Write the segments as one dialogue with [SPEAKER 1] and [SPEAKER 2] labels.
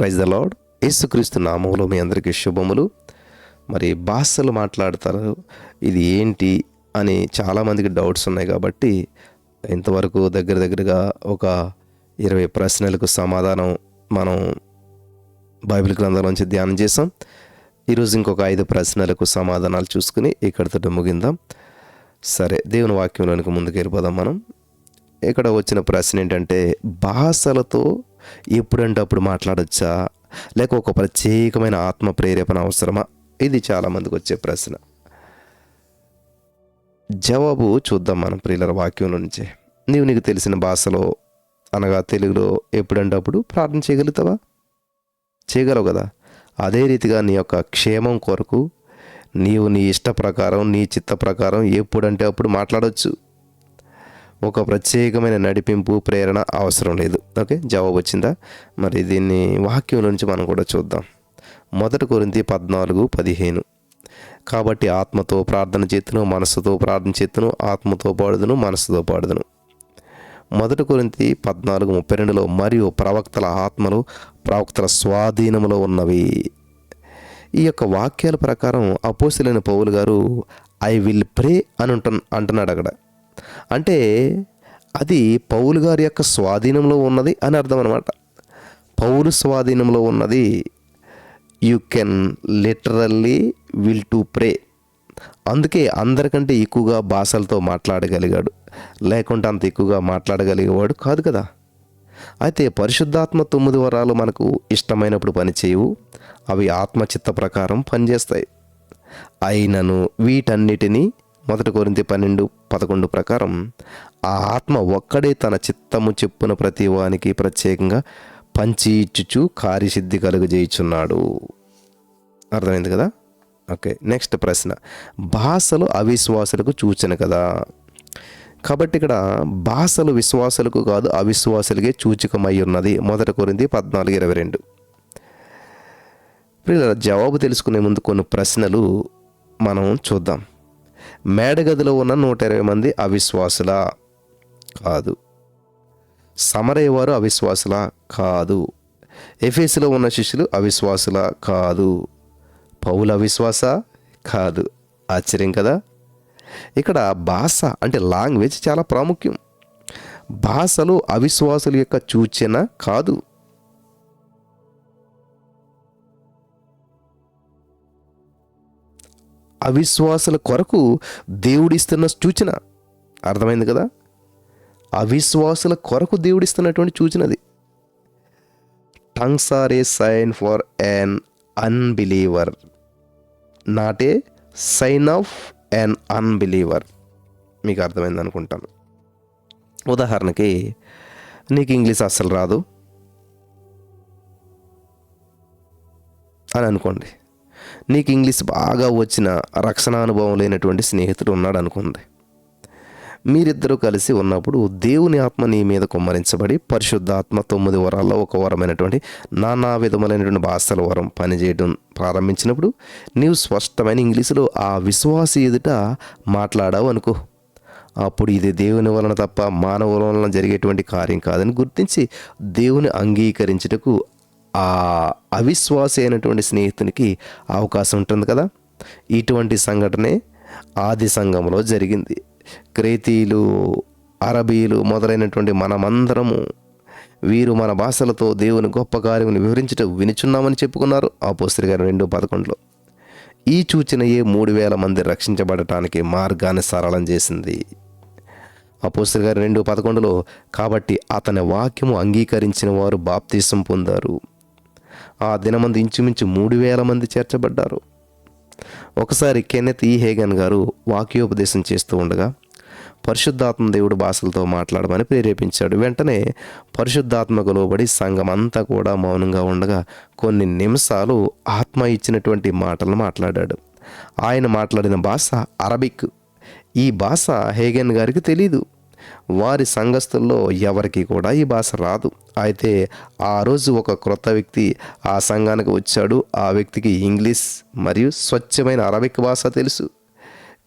[SPEAKER 1] Praise the lord యేసుక్రీస్తు నామంలో మీ అందరికీ శుభములు. మరి భాషలు మాట్లాడతారు. ఇది ఏంటి అని చాలామందికి డౌట్స్ ఉన్నాయి కాబట్టి ఇంతవరకు దగ్గర దగ్గరగా ఒక ఇరవై ప్రశ్నలకు సమాధానం మనం బైబిల్ గ్రంథంలోంచి ధ్యానం చేసాం ఈరోజు ఇంకొక ఐదు ప్రశ్నలకు సమాధానాలు చూసుకుని ఇక్కడితో ముగిందాం. సరే దేవుని వాక్యంలోనికి ముందుకు వెళ్ళిపోదాం మనం. ఇక్కడ వచ్చిన ప్రశ్న ఏంటంటే భాషలతో ఎప్పుడంటే అప్పుడు మాట్లాడచ్చా? లేక ఒక ప్రత్యేకమైన ఆత్మ ప్రేరేపణ అవసరమా? ఇది చాలామందికి వచ్చే ప్రశ్న. జవాబు చూద్దాం మనం ప్రియుల వాక్యం నుంచి. నీవు నీకు తెలిసిన భాషలో అనగా తెలుగులో ఎప్పుడంటే అప్పుడు ప్రార్థన చేయగలుగుతావా? చేయగలవు కదా. అదే రీతిగా నీ యొక్క క్షేమం కొరకు నీవు నీ ఇష్ట ప్రకారం నీ చిత్త ప్రకారం ఎప్పుడంటే అప్పుడు మాట్లాడవచ్చు ఒక ప్రత్యేకమైన నడిపింపు ప్రేరణ అవసరం లేదు. ఓకే? జవాబు వచ్చిందా? మరి దీన్ని వాక్యం నుంచి మనం కూడా చూద్దాం. మొదటి కొరింతి పద్నాలుగు పదిహేను. కాబట్టి ఆత్మతో ప్రార్థన చేతును మనసుతో ప్రార్థన చేతును ఆత్మతో పాడుదును మనసుతో పాడుదును. మొదటి కొరింతి పద్నాలుగు ముప్పై రెండులో మరియు ప్రవక్తల ఆత్మలు ప్రవక్తల స్వాధీనములో ఉన్నవి. ఈ యొక్క వాక్యాల ప్రకారం అపోసిలైన పౌలు గారు ఐ విల్ ప్రే అని అంటున్నాడు అక్కడ అంటే అది పౌలు గారి యొక్క స్వాధీనంలో ఉన్నది అని అర్థం అనమాట పౌరు స్వాధీనంలో ఉన్నది you can literally will to pray అందుకే అందరికంటే ఎక్కువగా భాషలతో మాట్లాడగలిగాడు. లేకుంటే అంత ఎక్కువగా మాట్లాడగలిగేవాడు కాదు కదా. అయితే పరిశుద్ధాత్మ తొమ్మిది వరాలు మనకు ఇష్టమైనప్పుడు పనిచేయవు అవి ఆత్మచిత్త ప్రకారం పనిచేస్తాయి. అయినను వీటన్నిటినీ మొదటి కొరింతి పన్నెండు పదకొండు ప్రకారం ఆ ఆత్మ ఒక్కడే తన చిత్తము చెప్పున ప్రతి వానికి ప్రత్యేకంగా పంచి ఇచ్చుచు కార్యసిద్ధి కలుగజేయుచున్నాడు అర్థమైంది కదా? ఓకే నెక్స్ట్ ప్రశ్న. భాషలు అవిశ్వాసులకు సూచన కదా? కాబట్టి ఇక్కడ భాషలు విశ్వాసులకు కాదు అవిశ్వాసులకే సూచకమై ఉన్నది మొదట కోరింది పద్నాలుగు ఇరవై రెండు. ఇప్పుడు జవాబు తెలుసుకునే ముందు కొన్ని ప్రశ్నలు మనం చూద్దాం. మేడగదిలో ఉన్న నూట ఇరవై మంది అవిశ్వాసులా? కాదు. సమరయ్యవారు అవిశ్వాసులా? కాదు. ఎఫేసులో ఉన్న శిష్యులు అవిశ్వాసులా? కాదు. పౌల అవిశ్వాస? కాదు. ఆశ్చర్యం కదా? ఇక్కడ భాష అంటే లాంగ్వేజ్ చాలా ప్రాముఖ్యం. భాషలు అవిశ్వాసుల యొక్క సూచన కాదు. అవిశ్వాసుల కొరకు దేవుడిస్తున్న సూచన. అర్థమైంది కదా? అవిశ్వాసుల కొరకు దేవుడిస్తున్నటువంటి సూచన అది. Tongues are a sign for an unbeliever. Not a sign of an unbeliever. మీకు అర్థమైంది అనుకుంటాను. ఉదాహరణకి నీకు ఇంగ్లీష్ అస్సలు రాదు అని అనుకోండి. నీకు ఇంగ్లీష్ బాగా వచ్చిన రక్షణ అనుభవం లేనటువంటి స్నేహితుడు ఉన్నాడు అనుకుంది. మీరిద్దరూ కలిసి ఉన్నప్పుడు దేవుని ఆత్మ నీ మీద కుమ్మరించబడి పరిశుద్ధాత్మ తొమ్మిది వరాల్లో ఒక వరమైనటువంటి నానా విధములైనటువంటి భాషల వరం పనిచేయడం ప్రారంభించినప్పుడు నీవు స్పష్టమైన ఇంగ్లీషులో ఆ విశ్వాసి ఎదుట మాట్లాడావు అనుకో. అప్పుడు ఇది దేవుని వలన తప్ప మానవుల వలన జరిగేటువంటి కార్యం కాదని గుర్తించి దేవుని అంగీకరించుటకు ఆ అవిశ్వాసి అయినటువంటి స్నేహితునికి అవకాశం ఉంటుంది కదా. ఇటువంటి సంఘటనే ఆది సంఘంలో జరిగింది. క్రేతీలు అరబీలు మొదలైనటువంటి మనమందరము వీరు మన భాషలతో దేవుని గొప్ప కార్యమును వివరించుట వినుచున్నామని చెప్పుకున్నారు ఆ గారు రెండు పదకొండులో. ఈ సూచనయే మూడు వేల మంది రక్షించబడటానికి మార్గాన్ని సరళం చేసింది. అపోస్తలు గారు రెండు పదకొండులో కాబట్టి అతని వాక్యము అంగీకరించిన వారు బాప్తీసం పొందారు. ఆ దినమంది ఇంచుమించు మూడు వేల మంది చేర్చబడ్డారు. ఒకసారి కెనెత్ ఈ హేగన్ గారు వాక్యోపదేశం చేస్తూ ఉండగా పరిశుద్ధాత్మ దేవుడు భాషలతో మాట్లాడమని ప్రేరేపించాడు. వెంటనే పరిశుద్ధాత్మకు లోబడి సంఘం అంతా కూడా మౌనంగా ఉండగా కొన్ని నిమిషాలు ఆత్మ ఇచ్చినటువంటి మాటలు మాట్లాడాడు. ఆయన మాట్లాడిన భాష అరబిక్. ఈ భాష హేగన్ గారికి తెలీదు. వారి సంఘస్థుల్లో ఎవరికి కూడా ఈ భాష రాదు. అయితే ఆ రోజు ఒక క్రొత్త వ్యక్తి ఆ సంఘానికి వచ్చాడు. ఆ వ్యక్తికి ఇంగ్లీష్ మరియు స్వచ్ఛమైన అరబిక్ భాష తెలుసు.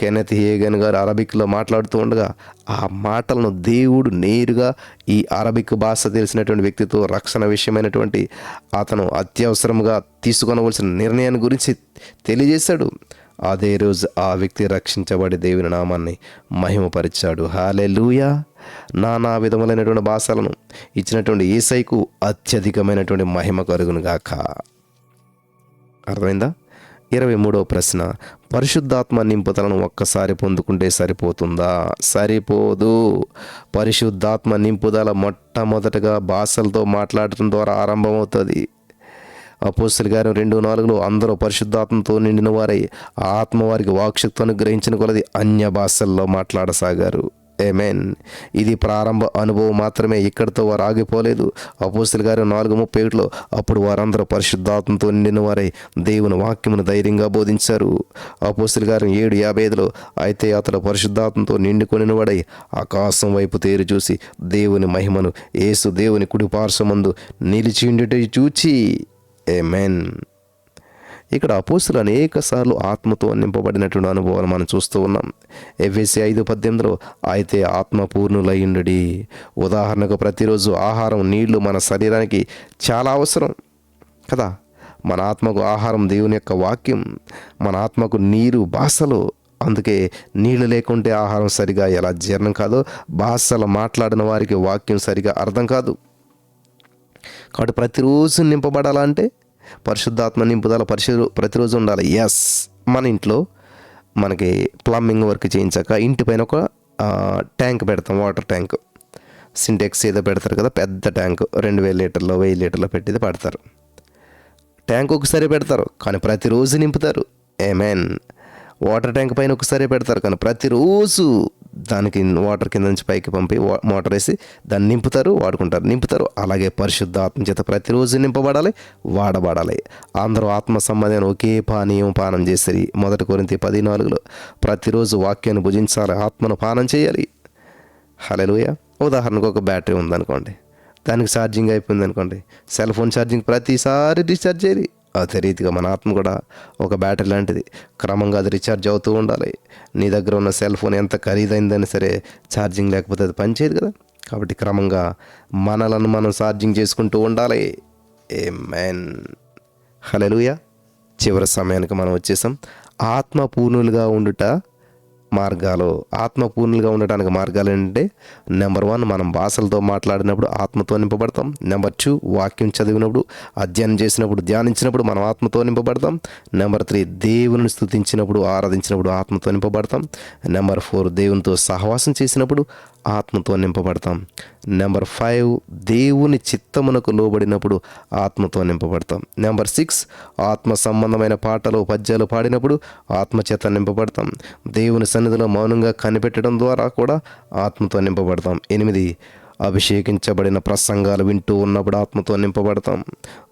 [SPEAKER 1] కెనత్ హేగన్ గారు అరబిక్లో మాట్లాడుతూ ఉండగా ఆ మాటలను దేవుడు నేరుగా ఈ అరబిక్ భాష తెలిసినటువంటి వ్యక్తితో రక్షణ విషయమైనటువంటి అతను అత్యవసరంగా తీసుకొనవలసిన నిర్ణయాన్ని గురించి తెలియజేశాడు. అదే రోజు ఆ వ్యక్తి రక్షించబడి దేవుని నామాన్ని మహిమపరిచాడు. హాలెలూయా నానా విధములైనటువంటి భాషలను ఇచ్చినటువంటి ఏసైకు అత్యధికమైనటువంటి మహిమ కలుగును గాక. అర్థమైందా? ఇరవై మూడవ ప్రశ్న. పరిశుద్ధాత్మ నింపుదలను ఒక్కసారి పొందుకుంటే సరిపోతుందా? సరిపోదు. పరిశుద్ధాత్మ నింపుదల మొట్టమొదటగా భాషలతో మాట్లాడటం ద్వారా ఆరంభమవుతుంది. అపోస్తుల గారు రెండు నాలుగులో అందరూ పరిశుద్ధాత్మతో నిండిన వారై ఆత్మ వారికి వాక్శక్తి అనుగ్రహించిన కొలది అన్య భాషల్లో మాట్లాడసాగారు. ఏమేన్ ఇది ప్రారంభ అనుభవం మాత్రమే. ఇక్కడితో వారు ఆగిపోలేదు. అపోస్తుల గారు నాలుగు ముప్పై ఏడులో అప్పుడు వారందరూ పరిశుద్ధాత్మతో నిండిన వారై దేవుని వాక్యమును ధైర్యంగా బోధించారు. అపోస్తుల గారు ఏడు యాభై ఐదులో అయితే అతడు పరిశుద్ధాత్మతో నిండుకొనిన వాడై ఆకాశం వైపు తేరు చూసి దేవుని మహిమను యేసు దేవుని కుడిపార్శ్వమందు నిలిచి చూచి ఏ మెన్ ఇక్కడ అపోస్తులు అనేక సార్లు ఆత్మతో నింపబడినటువంటి అనుభవాలు మనం చూస్తూ ఉన్నాం. ఎఫ్ఎస్సి ఐదు పద్దెనిమిదిలో అయితే ఆత్మ పూర్ణులయ్యుండి ఉదాహరణకు ప్రతిరోజు ఆహారం నీళ్ళు మన శరీరానికి చాలా అవసరం కదా? మన ఆత్మకు ఆహారం దేవుని యొక్క వాక్యం మన ఆత్మకు నీరు భాషలు అందుకే నీళ్ళు లేకుంటే ఆహారం సరిగా ఎలా జీర్ణం కాదో? భాషలు మాట్లాడిన వారికి వాక్యం సరిగా అర్థం కాదు. కాబట్టి ప్రతిరోజు నింపబడాలంటే పరిశుద్ధాత్మ నింపుదల పరిశు ప్రతిరోజు ఉండాలి. ఎస్ మన ఇంట్లో మనకి ప్లంబింగ్ వర్క్ చేయించాక ఇంటి పైన ఒక ట్యాంక్ పెడతాం వాటర్ ట్యాంక్ సింటెక్స్ ఏదో పెడతారు కదా పెద్ద ట్యాంక్ రెండు వేల లీటర్లో వెయ్యి లీటర్లో పెట్టేది పెడతారు. ట్యాంక్ ఒకసారి పెడతారు కానీ ప్రతిరోజు నింపుతారు. ఏమేన్ వాటర్ ట్యాంక్ పైన ఒకసారి పెడతారు కానీ ప్రతిరోజు దానికి వాటర్ కింద నుంచి పైకి పంపి వా- మోటార్ వేసి దాన్ని నింపుతారు వాడుకుంటారు. నింపుతారు. అలాగే పరిశుద్ధ ఆత్మ చేత ప్రతిరోజు నింపబడాలి వాడబడాలి. అందరూ ఆత్మ సంబంధమైన ఒకే పానీయం పానం చేస్తారు మొదటి కొరింతి పది నాలుగులో ప్రతిరోజు వాక్యాన్ని భుజించాలి ఆత్మను పానం చేయాలి. హలోయ ఉదాహరణకు ఒక బ్యాటరీ ఉందనుకోండి. దానికి ఛార్జింగ్ అయిపోయింది అనుకోండి సెల్ ఫోన్ ఛార్జింగ్ ప్రతిసారి డిశ్చార్జ్ చేయాలి. అదే రీతిగా మన ఆత్మ కూడా ఒక బ్యాటరీ లాంటిది. క్రమంగా అది రీఛార్జ్ అవుతూ ఉండాలి. నీ దగ్గర ఉన్న సెల్ ఫోన్ ఎంత ఖరీదైందని సరే ఛార్జింగ్ లేకపోతే అది పనిచేయదు కదా. కాబట్టి క్రమంగా మనలను మనం ఛార్జింగ్ చేసుకుంటూ ఉండాలి. ఏ మ్యాన్ హలలుయ చివరి సమయానికి మనం వచ్చేసాం. ఆత్మ పూర్ణులుగా ఉండుట మార్గాలు ఆత్మపూర్ణులుగా ఉండటానికి మార్గాలు ఏంటంటే నెంబర్ వన్ మనం భాషలతో మాట్లాడినప్పుడు ఆత్మతో నింపబడతాం. నెంబర్ టూ వాక్యం చదివినప్పుడు అధ్యయనం చేసినప్పుడు ధ్యానించినప్పుడు మనం ఆత్మతో నింపబడతాం. నెంబర్ త్రీ దేవుని స్తుతించినప్పుడు ఆరాధించినప్పుడు ఆత్మతో నింపబడతాం. నెంబర్ ఫోర్ దేవునితో సహవాసం చేసినప్పుడు ఆత్మతో నింపబడతాం. నెంబర్ ఫైవ్ దేవుని చిత్తమునకు లోబడినప్పుడు ఆత్మతో నింపబడతాం. నెంబర్ సిక్స్ ఆత్మ సంబంధమైన పాటలు పద్యాలు పాడినప్పుడు ఆత్మచేత నింపబడతాం. దేవుని సన్నిధిలో మౌనంగా కనిపెట్టడం ద్వారా కూడా ఆత్మతో నింపబడతాం. ఎనిమిది అభిషేకించబడిన ప్రసంగాలు వింటూ ఉన్నప్పుడు ఆత్మతో నింపబడతాం.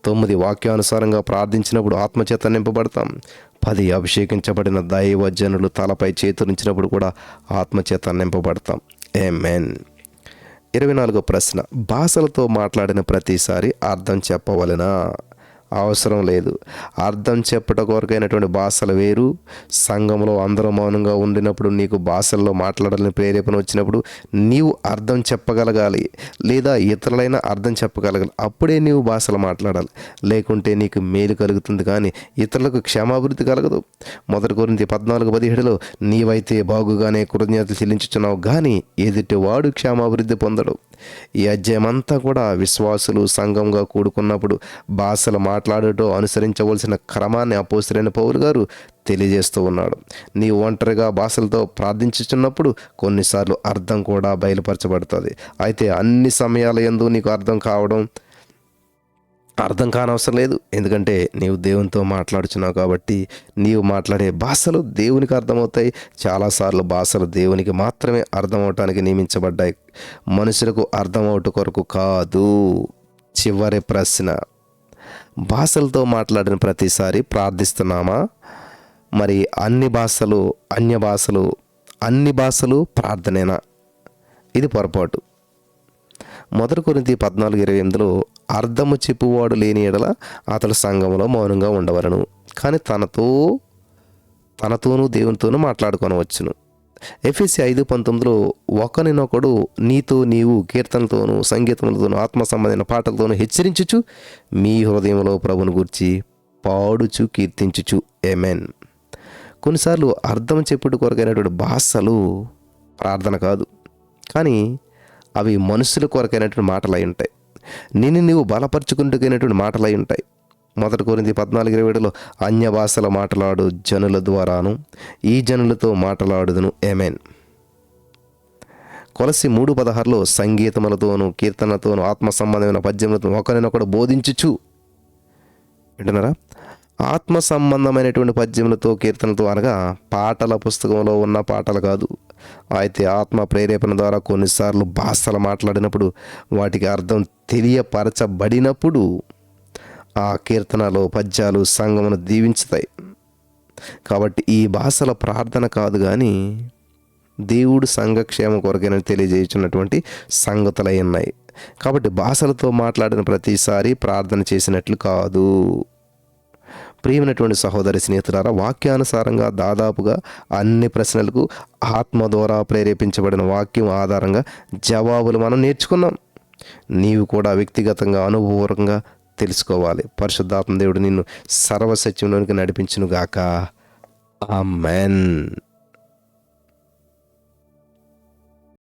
[SPEAKER 1] తొమ్మిది వాక్యానుసారంగా ప్రార్థించినప్పుడు ఆత్మచేత నింపబడతాం. పది అభిషేకించబడిన దైవజనులు తలపై చేతులుంచినప్పుడు కూడా ఆత్మచేత నింపబడతాం. ఏ మెన్ ఇరవై నాలుగో ప్రశ్న. భాషలతో మాట్లాడిన ప్రతిసారి అర్థం చెప్పవలెనా? అవసరం లేదు. అర్థం చెప్పట కొరకైనటువంటి భాషలు వేరు. సంఘంలో అందరూ మౌనంగా ఉండినప్పుడు నీకు భాషల్లో మాట్లాడాలని ప్రేరేపణ వచ్చినప్పుడు నీవు అర్థం చెప్పగలగాలి లేదా ఇతరులైనా అర్థం చెప్పగలగాలి. అప్పుడే నీవు భాషలు మాట్లాడాలి. లేకుంటే నీకు మేలు కలుగుతుంది కానీ ఇతరులకు క్షేమాభివృద్ధి కలగదు. మొదటి గురించి పద్నాలుగు పదిహేడులో నీవైతే బాగుగానే కృతజ్ఞతలు చెల్లించుచున్నావు కానీ ఎదుటివాడు క్షేమాభివృద్ధి పొందడు. ఈ అధ్యాయమంతా కూడా విశ్వాసులు సంఘంగా కూడుకున్నప్పుడు భాషలు మాట్లాడటం అనుసరించవలసిన క్రమాన్ని అపోసరైన పౌరు గారు తెలియజేస్తూ ఉన్నాడు. నీ ఒంటరిగా భాషలతో ప్రార్థించుచున్నప్పుడు కొన్నిసార్లు అర్థం కూడా బయలుపరచబడుతుంది. అయితే అన్ని సమయాల ఎందు నీకు అర్థం కావడం అర్థం కానవసరం లేదు. ఎందుకంటే నీవు దేవునితో మాట్లాడుచున్నావు కాబట్టి నీవు మాట్లాడే భాషలు దేవునికి అర్థమవుతాయి. చాలాసార్లు భాషలు దేవునికి మాత్రమే అర్థమవటానికి నియమించబడ్డాయి. మనుషులకు అర్థమవుట కొరకు కాదు. చివరి ప్రశ్న. భాషలతో మాట్లాడిన ప్రతిసారి ప్రార్థిస్తున్నామా? మరి అన్ని భాషలు అన్య భాషలు అన్ని భాషలు ప్రార్థనేనా? ఇది పొరపాటు. మొదటి కొరింథీ పద్నాలుగు ఇరవై ఎనిమిదిలో అర్థము చెప్పువాడు లేని ఎడల అతడు సంఘంలో మౌనంగా ఉండవలను. కానీ తనతో తనతోనూ దేవునితోనూ మాట్లాడుకొనవచ్చును. ఎఫ్ఎస్సి ఐదు పంతొమ్మిదిలో ఒకరినొకడు నీతో నీవు కీర్తనలతోనూ సంగీతములతోనూ ఆత్మ సంబంధమైన పాటలతోనూ హెచ్చరించుచు మీ హృదయంలో ప్రభుని గురించి పాడుచు కీర్తించుచు. ఎమెన్ కొన్నిసార్లు అర్థం చెప్పుడు కొరకైనటువంటి భాషలు ప్రార్థన కాదు. కానీ అవి మనుషుల కొరకైనటువంటి మాటలు అయి ఉంటాయి. నిన్ను నీవు బలపరుచుకుంటుకైనటువంటి మాటలు అయి ఉంటాయి. మొదటి కోరింది పద్నాలుగు ఇరవై ఏడులో అన్య భాషల మాట్లాడు జనుల ద్వారాను ఈ జనులతో మాటలాడుదును ఏమేన్. కొలసి మూడు పదహారులో సంగీతములతోనూ కీర్తనలతోనూ ఆత్మ సంబంధమైన పద్యములతో ఒకరినొకడు బోధించుచు. వింటున్నారా? ఆత్మ సంబంధమైనటువంటి పద్యములతో కీర్తనలతో అనగా పాటల పుస్తకంలో ఉన్న పాటలు కాదు. అయితే ఆత్మ ప్రేరేపణ ద్వారా కొన్నిసార్లు భాషలు మాట్లాడినప్పుడు వాటికి అర్థం తెలియపరచబడినప్పుడు ఆ కీర్తనలో పద్యాలు సంగమును దీవించుతాయి. కాబట్టి ఈ భాషల ప్రార్థన కాదు కానీ దేవుడు సంఘక్షేమ కొరకైన తెలియజేయుచున్నటువంటి సంగతులై ఉన్నాయి. కాబట్టి భాషలతో మాట్లాడిన ప్రతిసారి ప్రార్థన చేసినట్లు కాదు. ప్రియమైనటువంటి సహోదరి స్నేహితులారా వాక్యానుసారంగా దాదాపుగా అన్ని ప్రశ్నలకు ఆత్మ ద్వారా ప్రేరేపించబడిన వాక్యం ఆధారంగా జవాబులు మనం నేర్చుకున్నాం. నీవు కూడా వ్యక్తిగతంగా అనుభవపూర్వకంగా తెలుసుకోవాలి. పరిశుద్ధాత్మ దేవుడు నిన్ను సర్వసత్యంలోనికి నడిపించునుగాక. మెన్